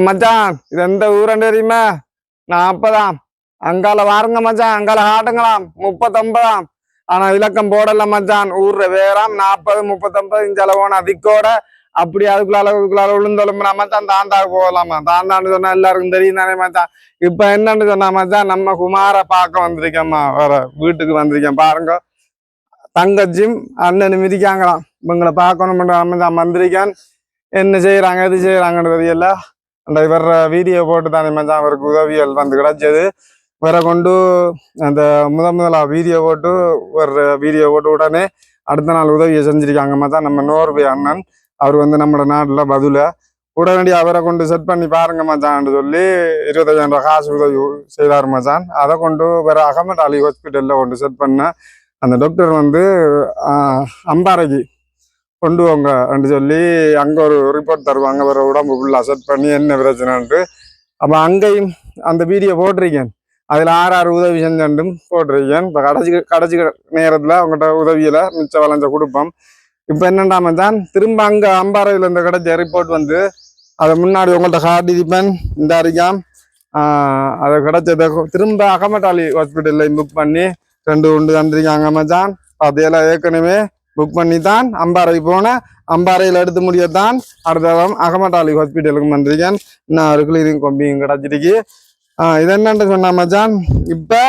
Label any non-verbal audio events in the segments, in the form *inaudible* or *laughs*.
மச்சான் இது எந்த ஊரண்டு தெரியுமா? நாற்பதாம் அங்கால வாருங்க மச்சான். அங்கால ஆட்டுங்களாம். முப்பத்தொன்பதாம். ஆனா இலக்கம் போடல மச்சான். ஊர்ல வேறாம். நாற்பது முப்பத்தொன்பது இஞ்சு அளவான அதிக்கோட அப்படி அதுக்குள்ளால அதுக்குள்ளால விழுந்தொலும்புனா மச்சான் தாந்தா போகலாமா தாந்தான்னு சொன்னா எல்லாருக்கும் தெரியும் தானே மச்சான். இப்ப என்னன்னு சொன்னா மச்சான் நம்ம குமார பார்க்க வந்திருக்கேம்மா. வேற வீட்டுக்கு வந்திருக்கேன். பாருங்க. தங்கச்சியும் அண்ணன் மிதிக்காங்களாம். இவங்களை பார்க்கணும் மச்சான் வந்திருக்கேன். என்ன செய்யறாங்க எது செய்யறாங்கன்னு தெரியல. அந்த இவர வீடியோ போட்டு தானே மச்சான் அவருக்கு உதவிகள் வந்து கிடைச்சது. இவரை கொண்டு அந்த முத முதலா வீடியோ போட்டு ஒரு வீடியோ போட்டு உடனே அடுத்த நாள் உதவியை செஞ்சிருக்காங்க மச்சான் நம்ம நோர்வே அண்ணன். அவர் வந்து நம்மளோட நாட்டில் பதில உடனடியாக அவரை கொண்டு செட் பண்ணி பாருங்க மச்சான்னு சொல்லி இருபத்தஞ்சாயிரம் ரூபாய் காசு உதவி செய்தார் மச்சான். அதை கொண்டு வேற அகமட் அலி ஹாஸ்பிட்டல்ல கொண்டு செட் பண்ண அந்த டாக்டர் வந்து ஆஹ், அம்பாறைக்கு கொண்டு வாங்க அப்படின்னு சொல்லி அங்கே ஒரு ரிப்போர்ட் தருவாங்க. வேறு உடம்பு ஃபுல்லாக அசட் பண்ணி என்ன பிரச்சனைன்ட்டு. அப்போ அங்கேயும் அந்த வீடியோ போட்டிருக்கேன். அதில் ஆறு ஆறு உதவி செஞ்சுட்டும் போட்டிருக்கேன். இப்போ கடைசி கடைசி நேரத்தில் அவங்ககிட்ட உதவியில் மிச்ச வளைஞ்ச கொடுப்போம் இப்போ என்னண்டாம தான் திரும்ப அங்கே அம்பாறையில் இந்த கிடைச்ச ரிப்போர்ட் வந்து அதை முன்னாடி உங்கள்கிட்ட காட்டிதிப்பேன் இந்த அறிக்காம் அதை கிடைச்சதை திரும்ப அகமட்டாளி ஹாஸ்பிட்டலில் புக் பண்ணி ரெண்டு உண்டு தந்திருக்காங்க மச்சான். அதையெல்லாம் ஏற்கனவே புக் பண்ணி தான் அம்பாறை போனேன் அம்பாறையில் எடுத்து முடியத்தான். அடுத்த வாரம் அகமட்டாலி ஹாஸ்பிட்டலுக்கு வந்திருக்கேன். இன்னும் ஒரு கிளீனிங் கொம்பியும் கிடச்சிருக்கு. ஆஹ் இது என்னன்னு சொன்னா மச்சான் இப்போ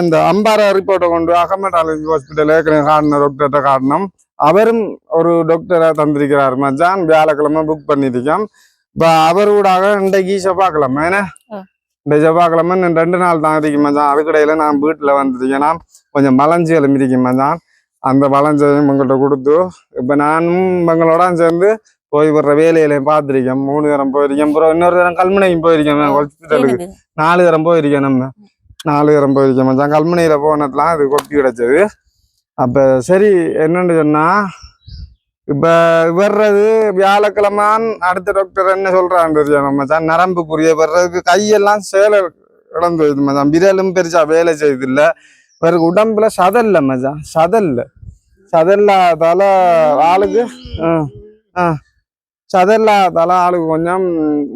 அந்த அம்பாறை ரிப்போர்ட்டை கொண்டு அகமட்டாலி ஹாஸ்பிட்டல் ஏற்கனவே காட்டின டாக்டர்கிட்ட காட்டணும். அவரும் ஒரு டாக்டரை தந்திருக்கிறார் மச்சான். வியாழக்கிழமை புக் பண்ணியிருக்கோம் இப்போ அவர் கூடாக இன்றைக்கு செவ்வாய்க்கிழமை. இந்த செவ்வாய்க்கிழமை ரெண்டு நாள் தான் இருக்கு மச்சான். அதுக்கடையில நான் வீட்டில் வந்துருக்கேன்னா கொஞ்சம் மலஞ்சி எழும்பிருக்கு மச்சான். அந்த வளைஞ்சதையும் உங்கள்கிட்ட கொடுத்து இப்போ நானும் உங்களோட சேர்ந்து போய் வர்ற வேலையிலையும் பார்த்துருக்கேன். மூணு தரம் போயிருக்கேன். அப்புறம் இன்னொரு தரம் கல்முனையும் போயிருக்கேன். ஹாஸ்பிட்டலுக்கு நாலு தரம் போயிருக்கேன் நம்ம. நாலு தரம் போயிருக்கேன். மச்சான் கல்முனையில போனதுலாம் அது கொப்பி கிடைச்சது. அப்ப சரி என்னன்னு சொன்னா இப்ப வர்றது வியாழக்கிழமான் அடுத்த டாக்டர் என்ன சொல்றான்னு தெரியும் மச்சான்? நரம்புக்குரிய வர்றதுக்கு கையெல்லாம் சேலை இழந்து போயிடுது மச்சான். விரலும் பெருசா வேலை செய்யுது இல்ல பிறகு உடம்புல சதல்ல மச்சான் சதல்ல. சதல்லாதால ஆளுக்கு. சதல்லாதால ஆளுக்கு கொஞ்சம்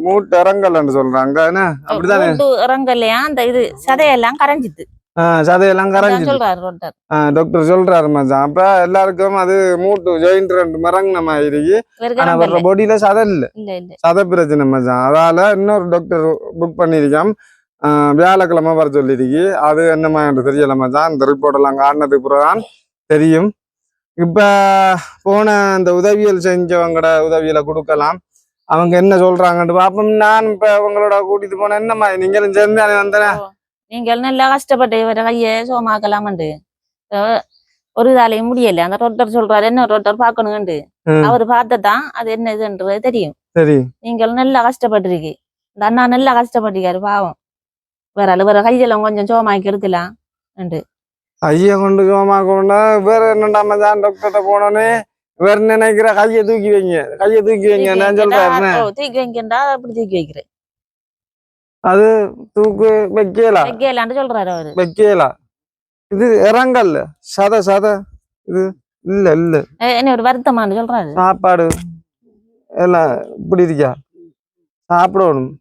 மூட்டு இறங்கலன்னு சொல்றாங்க. அப்படிதானே? இறங்கலையா? அந்த இது சதையெல்லாம் கரைஞ்சிது. ஆ, சதையெல்லாம் கரைஞ்சி சொல்றாரு டாக்டர் டாக்டர் சொல்றாரு மச்சான் அப்ப எல்லாருக்கும் அது மூட்டு ஜாயிண்ட் ரெண்டு மரங்கின மாதிரி ஆனா வர்ற. பொடியில சதை இல்ல. இல்ல சதை பிரச்சனை மச்சான் அதால இன்னொரு டாக்டர் புக் பண்ணிருக்கான் வியாழக்கிழமை வர சொல்லிருக்கு. அது என்னமா என்று தெரியல மச்சான். இந்த ரிப்போர்ட் எல்லாம் காட்டினதுக்கு பிறகுதான் தெரியும். இப்ப போன அந்த உதவியல் செஞ்சவங்கட உதவியில கொடுக்கலாம். அவங்க என்ன சொல்றாங்கன்னு பாப்போம் நான் இப்ப உங்களோட கூட்டிட்டு போனேன் என்னம்மா? நீங்களும் சேர்ந்து தானே வந்தேன்? நீங்கள் நல்லா கஷ்டப்பட்டு இவர கையை சோமாக்கலாமண்டு. ஒரு இதாலையும் முடியல. அந்த டாக்டர் சொல்றாரு என்ன டாக்டர் பாக்கணுங்கண்டு. அவர் பார்த்ததான் அது என்ன இதுன்றது தெரியும். சரி. நீங்கள் நல்லா கஷ்டப்பட்டிருக்கு. இந்த அண்ணா நல்லா கஷ்டப்பட்டிருக்காரு பாவம். வேற ஆளு வேற கையெல்லாம் கொஞ்சம் சோமாக்கி எடுக்கலாம் உண்டு ஐயா கொண்டு சோமா கொண்டா வேற என்னடா மச்சான் டாக்டர்கிட்ட போனோன்னே வேற நினைக்கிற கையை தூக்கி வைங்க. கையை தூக்கி வைங்க நான் சொல்றாரு ஓ, தூக்கி வைக்கண்டா? அப்படி தூக்கி வைக்கிறேன் அது தூக்கு வைக்கல? வைக்கலான்னு சொல்றாரு அவரு. வைக்கல? இது இறங்கல்ல? சத சத. இது இல்ல இல்ல. என்ன ஒரு வருத்தமானு சொல்றாரு. சாப்பாடு எல்லாம் இப்படி இருக்கா? சாப்பிடணும்.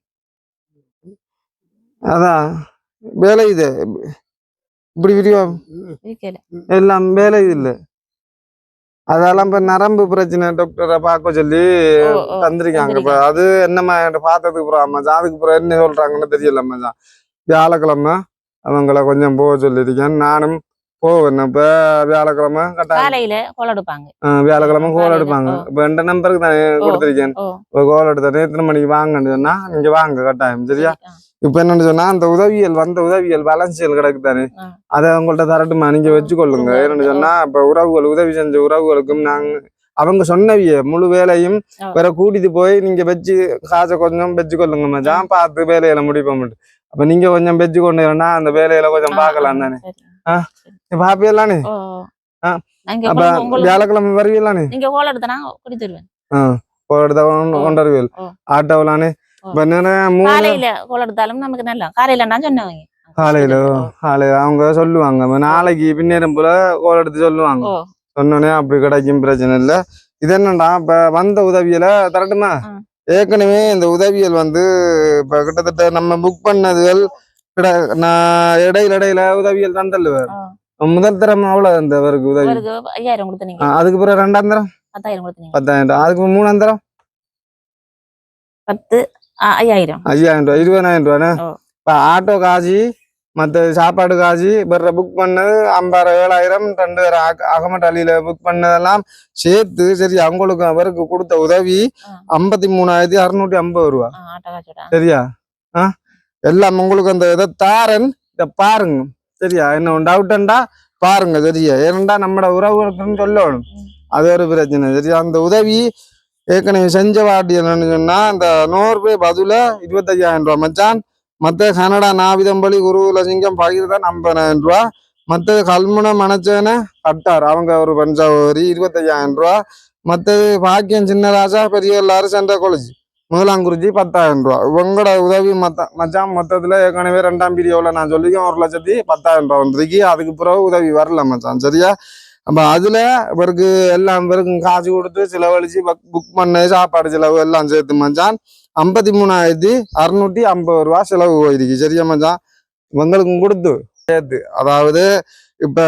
அதான் வேலை இது. இப்படி வைக்கல எல்லாம் வேலை இது இல்ல. அதெல்லாம் இப்ப நரம்பு பிரச்சனை டாக்டரை பார்க்க சொல்லி தந்திருக்காங்க இப்ப. அது என்னம்மா பார்த்ததுக்கு அப்புறம் மச்சான் அதுக்கு அப்புறம் என்ன சொல்றாங்கன்னு தெரியல மச்சான் வியாழக்கிழமை அவங்கள கொஞ்சம் போக சொல்லியிருக்கேன். நானும் போவேன். இப்ப வியாழக்கிழமை கட்டாயம். வியாழக்கிழமை கோல் எடுப்பாங்க. இப்ப ரெண்டு நம்பருக்கு தான். கொடுத்துருக்கேன். கோல் எடுத்தேன் எத்தனை மணிக்கு வாங்கன்னு சொன்னா நீங்க வாங்க கட்டாயம். சரியா. இப்ப என்னன்னு சொன்னா அந்த உதவியல் வந்த உதவியல் பேலன்சியல் கிடக்கு தானே ஆ. அதை உங்கள்ட்ட தரட்டுமா நீங்க வச்சுக்கொள்ளுங்க. என்னன்னு சொன்னா இப்ப உறவுகள் உதவி செஞ்ச உறவுகளுக்கும் நாங்க அவங்க சொன்னவிய முழு வேலையும். வேற கூட்டிட்டு போய் நீங்க வச்சு காசை கொஞ்சம் வச்சுக்கொள்ளுங்க மச்சான் பார்த்து வேலையில முடிப்போம் அப்ப நீங்க கொஞ்சம் வச்சு கொண்டு வரனா அந்த வேலையில கொஞ்சம் ஆ, தானே சரி. பாப்பியலானே ஓ ஆ. நாங்க அப்ப வியாழக்கிழமை வருவீங்களானே நீங்க கோல் எடுத்தனா கொடுத்துருவேன் போடுறத ஓ. கொண்டருவியல் ஓ. ஆட்டோவிலானே காலையில கோல் எடுத்தாலும் நமக்கு நல்லா காலையில நான் சொன்னவங்க காலையில காலையில அவங்க சொல்லுவாங்க நாளைக்கு பின்னேறம் போல கோல் எடுத்து சொல்லுவாங்க சொன்னோடனே அப்படி கிடைக்கும் பிரச்சனை இல்ல இது என்னடா இப்ப வந்த உதவியில தரட்டுமா. ஏற்கனவே இந்த உதவிகள் வந்து இப்ப கிட்டத்தட்ட நம்ம புக் பண்ணதுகள் கிட- நான் இடையில இடையில உதவிகள் தந்தல்லுவார் முதல் தரம் அவ்வளவு இந்த அவருக்கு உதவி அதுக்கு பிறகு ரெண்டாம் தரம் பத்தாயிரம் அதுக்கு மூணாம் தரம் பத்து ஆ, ஐயாயிரம் ஐயாயிரம் ரூபாய் இருபதாயிரம் ரூபாய் ஓ. இப்ப ஆட்டோ காசு மத்த சாப்பாடு காசு பிற புக் பண்ணது ஐம்பதாயிரம் ஏழாயிரம் ரெண்டு அகமட் அலியில புக் பண்ணதெல்லாம் சேர்த்து சரி அவங்களுக்கு அவருக்கு கொடுத்த உதவி. ஐம்பத்தி மூணாயிரத்தி அறுநூத்தி ஐம்பது ரூபா சரியா ஆ எல்லாம் உங்களுக்கு அந்த இதை தாரன் இதை பாருங்க சரியா என்ன டவுட்டண்டா பாருங்க சரியா ஏனண்டா நம்மட உறவுகளுக்குன்னு சொல்லணும். அது ஒரு பிரச்சனை சரியா அந்த உதவி ஏற்கனவே செஞ்ச வாட்டி என்னன்னு சொன்னா இந்த நூறு பதில இருபத்தையாயிரம் ரூபாய் மச்சான். மற்ற கனடா நாவிதம்பள்ளி குருகுல சிங்கம் பகிர்தான் ஐம்பதாயிரம் ரூபா மற்றது கல்முனை மணச்சேன கட்டார். அவங்க ஒரு பஞ்சாவரி இருபத்தையாயிரம் ரூபா மற்றது பாக்கியம் சின்னராஜா பெரிய எல்லாரும் சென்ற காலேஜ் முதலாங்குறிச்சி பத்தாயிரம் ரூபா உங்களோட உதவி மத்த மச்சான் மொத்தத்தில் ஏற்கனவே ரெண்டாம் பீடியோவில் நான் சொல்லிக்கேன் ஒரு லட்சத்தி பத்தாயிரம் ரூபா வந்திருக்கு. அதுக்கு பிறகு உதவி வரல மச்சான். சரியா? நம்ம அதுல இவருக்கு எல்லாம் இவருக்கும் காசு கொடுத்து செலவழிச்சு புக் பண்ண சாப்பாடு செலவு எல்லாம் சேர்த்து மச்சான் ஐம்பத்தி மூணாயிரத்தி அறுநூத்தி ஐம்பது ரூபா செலவு போயிருக்கு சரியா மச்சான் இவங்களுக்கும் கொடுத்து சேர்த்து அதாவது இப்ப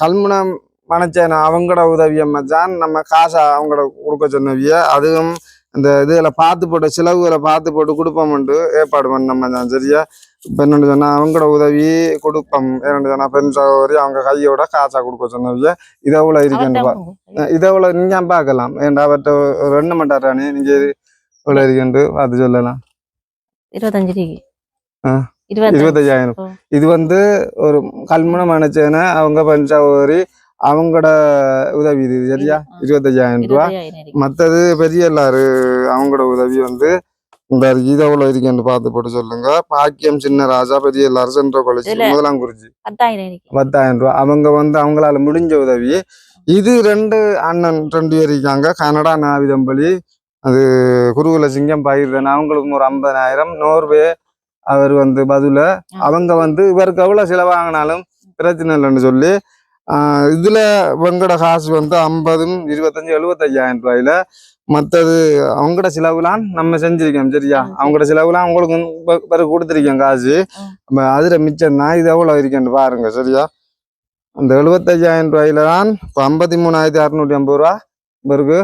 கல்முனம் மனச்சேன அவங்களோட உதவிய மச்சான் நம்ம காசை அவங்களோட கொடுக்க சொன்னவிய அதுவும் இந்த இதுல பார்த்து போட்டு செலவுகளை பார்த்து போட்டு கொடுப்போம்ட்டு ஏற்பாடு பண்ண மச்சான் சரியா இப்ப என்னன்னு சொன்னா அவங்களோட உதவி கொடுப்போம். என்னன்னு சொன்னா பெண் சகோதரி அவங்க கையோட காசா கொடுக்க சொன்னவிய இதை எவ்வளவு இருக்குன்னு பா அவர்ட்ட இதை எவ்வளவு? நீங்க பார்க்கலாம்? ஏன்டா அவர்கிட்ட ஒரு எண்ண மாட்டாரானே நீங்க எவ்வளவு இருக்குன்னு பார்த்து சொல்லலாம். இருபத்தஞ்சு ரூபாய்க்கு. ஆ. இருபத்தஞ்சு. இருபத்தையாயிரம் ஓ. இது வந்து ஒரு கல்முனை மனச்சேன அவங்க பெண் சகோதரி அவங்களோட உதவி. இது சரியா? ஆ. இருபத்தையாயிரம் ரூபா. மற்றது பெரிய எல்லாரு அவங்களோட உதவி வந்து இந்த இது எவ்வளவு இருக்குன்னு பார்த்து போட்டு சொல்லுங்க. பாக்கியம் சின்ன ராஜா பெரிய எல்லாரும் சென்ற காலேஜ் முதலாங்குறிச்சி. பத்தாயிரம் இருக்கு. பத்தாயிரம் ரூபா. அவங்க வந்து அவங்களால முடிஞ்ச உதவி. இது ரெண்டு அண்ணன் ரெண்டு பேர் இருக்காங்க. கனடா நாவிதம்பள்ளி அது குருகுல சிங்கம் பயிர்தன் அவங்களுக்கும் ஒரு ஐம்பதாயிரம். நோர்வே அவர் வந்து பதில. அவங்க வந்து இவருக்கு எவ்வளவு செலவாங்கினாலும் பிரச்சனை இல்லைன்னு சொல்லி ஆஹ் இதுல இவங்களோட காசு வந்து ஐம்பதும் இருபத்தஞ்சு எழுபத்தையாயிரம் ரூபாயில மற்றது அவங்களோட செலவுலாம் நம்ம செஞ்சிருக்கோம் சரியா. அவங்களோட செலவுலாம் உங்களுக்கு ப- பிறகு கொடுத்துருக்கோம் காசு. அப்ப அதுல மிச்சம் தான் இது எவ்வளவு இருக்குன்னு பாருங்க சரியா? அந்த எழுபத்தஞ்சாயிரம் ரூபாயில தான் இப்போ ஐம்பத்தி மூணாயிரத்தி அறுநூற்றி ஐம்பது ரூபா பிறகு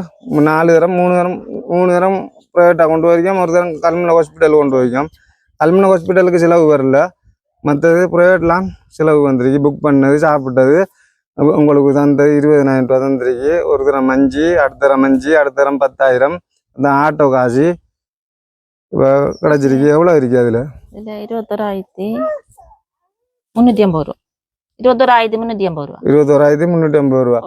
நாலு தரம் மூணு தரம் மூணு தரம் ப்ரைவேட்டாக கொண்டு வரைக்கும் ஒரு தரம் கல்முனை ஹாஸ்பிட்டல் கொண்டு வரைக்கும் கல்முனை ஹாஸ்பிட்டலுக்கு செலவு வரல. மற்றது ப்ரைவேட்லாம் செலவு வந்திருக்கு புக் பண்ணது சாப்பிட்டது. உங்களுக்கு தந்த இருபதனாயிரம் ரூபா தந்திருக்கு ஒரு தரம் அஞ்சு அடுத்த தரம் அஞ்சு அடுத்த தரம் பத்தாயிரம். அந்த ஆட்டோ காசு இப்போ கிடச்சிருக்கு. எவ்வளோ இருக்கு அதில்? இதுல இருபத்தோராயிரத்தி முன்னூத்தி ஐம்பது ரூபா. இருபத்தோராயிரத்தி முன்னூத்தி ஐம்பது ரூபா. இருபத்தோராயிரத்தி முந்நூற்றி ஐம்பது ரூபா.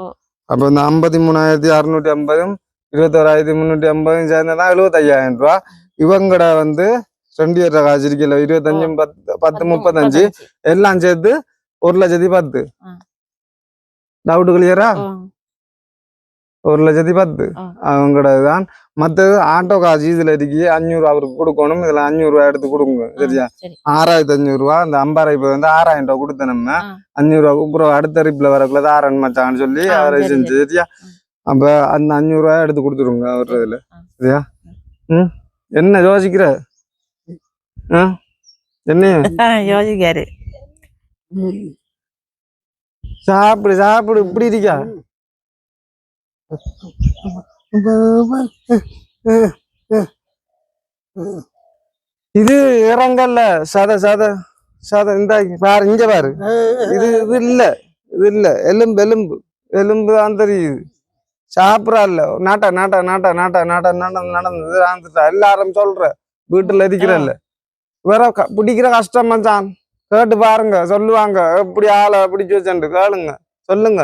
அப்போ இந்த ஐம்பத்தி மூணாயிரத்தி அறுநூற்றி ஐம்பதும் இருபத்தோராயிரத்தி முந்நூற்றி ஐம்பதும் சேர்ந்ததான் எழுபத்தையாயிரம் ரூபா. இவங்கட வந்து ரெண்டு ஏற காசு இருக்குல்ல இருபத்தஞ்சும் பத்து பத்து முப்பத்தஞ்சு. எல்லாம் சேர்த்து ஒரு லட்சத்தி பத்து. டவுட் கிளியரா ஒரு லட்சத்தி பத்து. அவங்களோட தான் மற்றது ஆட்டோ காசு இதுல இருக்கு. அஞ்சூறு அவருக்கு கொடுக்கணும். இதுல அஞ்சூறு ரூபாய் எடுத்து கொடுங்க. சரியா? சரி. ஆறாயிரத்தி அஞ்சூறு ரூபா. அந்த ஐம்பதாயிரம் இப்போ வந்து ஆறாயிரம் ரூபாய் கொடுத்த நம்ம. அஞ்சூறு ரூபா அப்புறம் அடுத்த ரிப்ல வரக்குள்ள தாரன் மச்சான்னு சொல்லி அவரை செஞ்சு சரியா. அப்ப அந்த அஞ்சூறு ரூபாய் எடுத்து கொடுத்துருங்க அவர் இதுல. சரியா? ம்? என்ன யோசிக்கிற? ஆ என்ன? *laughs* யோசிக்காரு. சாப்பிடு சாப்பிடு இப்படி இருக்கா. இது இறங்கல்ல சத சத சத இந்த பாரு இங்க பாரு. இது இது இல்ல இது இல்ல. எலும்பு எலும்பு எலும்பு தான் தெரியுது. சாப்பிடா இல்ல. நாட்டா நாட்டா நாட்டா நாட்டா நாட்டா நடந்து நடந்து ஆந்துட்டா. எல்லாரும் சொல்ற வீட்டுல இருக்கிறல்ல வேற க- பிடிக்கிற கஷ்டம் தான். கேட்டு பாருங்க சொல்லுவாங்க. எப்படி ஆளை பிடிச்சு வச்சுட்டு கேளுங்க. சொல்லுங்க.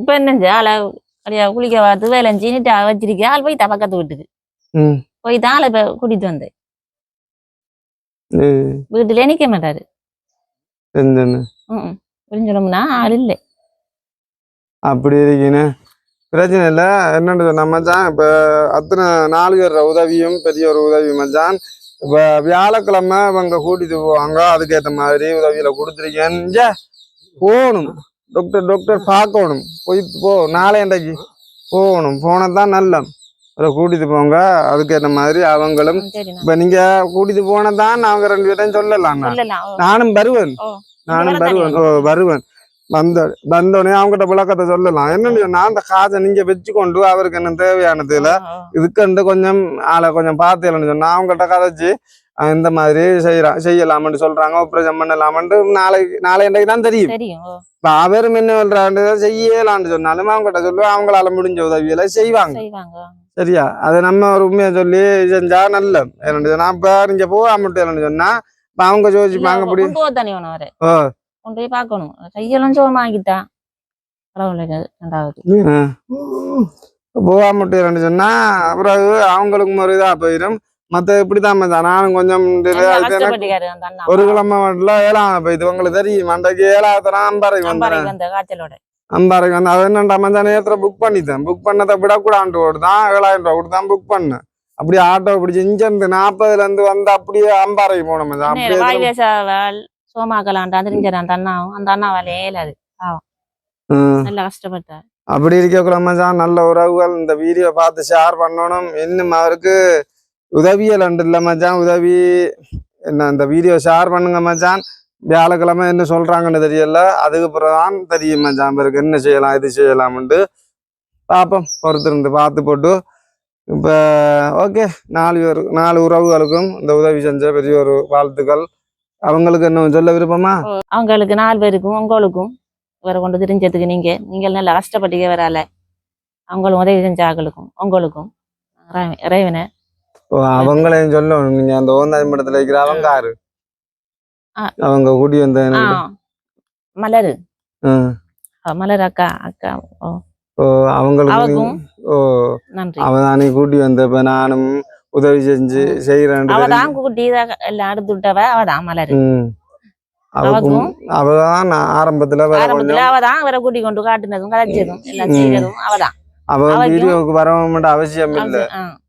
இப்ப என்ன ஆளை அப்படியா குளிக்க பார்த்து வேலை செஞ்சுட்டு வச்சிருக்கேன். ஆள் போய் பக்கத்து வீட்டுக்கு. போய் தான் ஆளை இப்ப கூட்டிட்டு வந்தேன். வீட்டுல நிக்க மாட்டாரு. புரிஞ்சோம்னா ஆள் இல்லை. அப்படி இருக்கீன்னு பிரச்சனை இல்லை. என்னன்னு சொன்ன மச்சான் இப்போ அத்தனை நாலு பேர் உதவியும் பெரிய ஒரு உதவி மச்சான். இப்போ வியாழக்கிழமை இவங்க கூட்டிட்டு போவாங்க. அதுக்கேற்ற மாதிரி உதவியில கொடுத்துருக்கேன். போகணும். டாக்டர் டாக்டர் பார்க்கணும். போய் போ. நாளை இன்றைக்கு போகணும். போனது தான் நல்ல கூட்டிட்டு போங்க. அதுக்கேற்ற மாதிரி அவங்களும் இப்ப நீங்க கூட்டிட்டு போனதான் அவங்க ரெண்டு பேரையும் சொல்லலாம். நானும் வருவேன். நானும் வருவேன்? வருவேன். வந்த வந்தோடனே அவங்ககிட்ட விளக்கத்தை சொல்லலாம். என்னன்னு சொன்னா அந்த காசை நீங்க வச்சுக்கொண்டு அவருக்கு என்ன தேவையானது இல்ல. இதுக்கண்டு கொஞ்சம் ஆளை கொஞ்சம் பார்த்துலன்னு சொன்னா அவங்ககிட்ட கதைச்சு இந்த மாதிரி செய்யறான் செய்யலாம்னு சொல்றாங்க ஆப்ரேஷன் பண்ணலாமன்ட்டு நாளைக்கு நாளை இன்றைக்கு தான் தெரியும். இப்ப அவரும் என்ன பண்றாண்டு செய்யலாம்னு சொன்னாலும் அவங்ககிட்ட சொல்லுவோம் அவங்களால முடிஞ்ச உதவிகளை செய்வாங்க. சரியா? அதை நம்ம ஒரு உண்மையை சொல்லி செஞ்சா நல்ல என்னன்னு சொன்னா இப்ப நீங்க போகாமட்டு சொன்னா அவங்க யோசிப்பாங்க அப்படி ஓ. கொண்டு போய் பார்க்கணும் கையெல்லாம் சோமாக்கிட்டா பரவாயில்ல ரெண்டாவது. போகாமட்டு சொன்னா அப்புறம் அவங்களுக்கும் ஒரு இதா போயிடும். மத்த இப்படிதான். நானும் கொஞ்சம் ஒரு கிழமை மட்டும் ஏழாம் போயிது உங்களுக்கு தெரியும் அன்றைக்கு ஏழாவது அம்பாறைக்கு அம்பாறை வந்தேன் அம்பாறைக்கு வந்து அது என்னண்டா மச்சான் நேரத்துல புக் பண்ணிட்டேன் புக் பண்ணதை விடக்கூடாண்டு ஓடுதான் ஏழாயிரம் ரூபா கொடுத்து தான் புக் பண்ணேன். அப்படியே ஆட்டோ பிடிச்சி இங்க இருந்து நாற்பதுல இருந்து வந்து அப்படியே அம்பாறைக்கு போனோம் அப்படியே சோமாக்கலான்ட்டு தெரிஞ்சாரு அந்த அண்ணா வேலையே இயலாது ம். நல்லா கஷ்டப்பட்டார். அப்படி இருக்கக்குள்ள மச்சான் நல்ல உறவுகள். இந்த வீடியோ பார்த்து ஷேர் பண்ணணும். இன்னும் அவருக்கு உதவியல் அண்டு இல்லை மச்சான். உதவி என்ன இந்த வீடியோ ஷேர் பண்ணுங்க மச்சான். வியாழக்கிழமை என்ன சொல்றாங்கன்னு தெரியல. அதுக்கு பிறகுதான் தெரியும் மச்சான் இவருக்கு என்ன செய்யலாம் இது செய்யலாம்னு பார்ப்போம் பொறுத்திருந்து பார்த்து போட்டு. இப்போ ஓகே நாலு பேர் நாலு உறவுகளுக்கும் இந்த உதவி செஞ்ச பெரிய ஒரு வாழ்த்துக்கள். அவங்களுக்கு என்ன சொல்ல விருப்பமா? அவங்களுக்கு நாலு பேருக்கும் உங்களுக்கும் இவரை கொண்டு தெரிஞ்சதுக்கு நீங்க நீங்கள் நல்லா கஷ்டப்பட்டீங்க வரால அவங்களும் உதவி செஞ்ச ஆக்களுக்கும் உங்களுக்கும். இறை- இறைவனை அவங்களையும் சொல்லணும். நீங்க அந்த ஓந்தாய் மடத்துல இருக்கிற அவங்க யாரு. அவங்க கூடி வந்த மலரு. மலர் அக்கா அக்கா ஓ. அவங்களுக்கு நீங்க- ஓ அவன் கூட்டி வந்தப்ப நானும் உதவி செஞ்சு செய்யறேன் அவதான் கூட்டி எல்லாம் விட்டவ அவதான் மலரு. அவக்கும் அவதான் ஆரம்பத்துல ஆரம்பத்துல அவதான் இவரை கூட்டி கொண்டு காட்டுனதும் கதைச்சதும் எல்லாம் ம். செய்யறதும் அவதான். அவ வீடியோவுக்கு வர வேண்டிய அவசியம் இல்ல.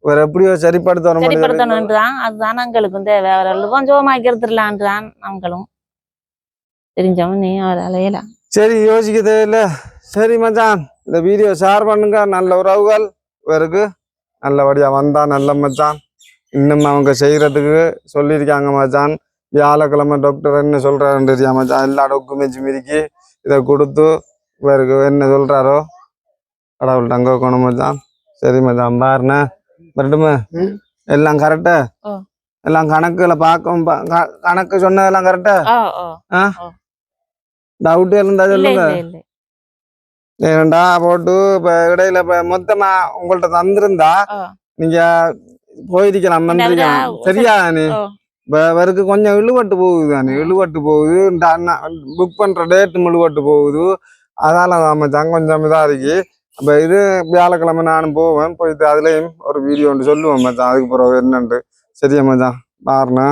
வேற எப்படியோ சரிப்படுத்த வர முடியாது சரிப்படுத்தணும்னு தான் அதுதான் எங்களுக்கும் தேவை. அவர்கள் கொஞ்சம் மாய்க்கிறதுலான்ட்டு தான் நாங்களும் தெரிஞ்சவன் நீ அவரால் சரி யோசிக்க தேவையில்ல. சரி மச்சான் இந்த வீடியோ ஷேர் பண்ணுங்க. நல்ல உறவுகள் இவருக்கு. நல்லபடியா வந்தா நல்ல மச்சான். இன்னும் அவங்க செய்யறதுக்கு சொல்லியிருக்காங்க மச்சான். வியாழக்கிழமை டாக்டர் என்ன சொல்றாருன்னு தெரியா மச்சான்? எல்லா டாக்குமெண்ட்ஸும் இருக்கி இதை கொடுத்து இவருக்கு என்ன சொல்றாரோ? கடவுள் தங்க வைக்கணும் மச்சான். சரி மச்சான் பாருண்ணே. வரட்டுமா. எல்லாம் கரெக்டா. எல்லாம் கணக்குல பார்க்கவும் பா- க- கணக்கு சொன்னதெல்லாம் கரெக்டா டவுட் இருந்தா சொல்லுங்க. ஏன்டா போட்டு இப்ப இடையில இப்ப மொத்தமா உங்கள்ட்ட தந்திருந்தா. நீங்க போயிருக்கலாம் சரியா. இப்ப இவருக்கு கொஞ்சம் இழுபட்டு போகுது தானே? இழுபட்டு போகுது. புக் பண்ற டேட் இழுபட்டு போகுது. அதால மச்சான் கொஞ்சம் இதா இருக்கு. அப்ப இது வியாழக்கிழமை நானும் போவேன் போயிட்டு அதுலயும் ஒரு வீடியோ ஒன்று சொல்லுவேன் மச்சான். அதுக்கு பிறகு என்னன்ட்டு. சரியா மச்சான்? பாருண்ணா.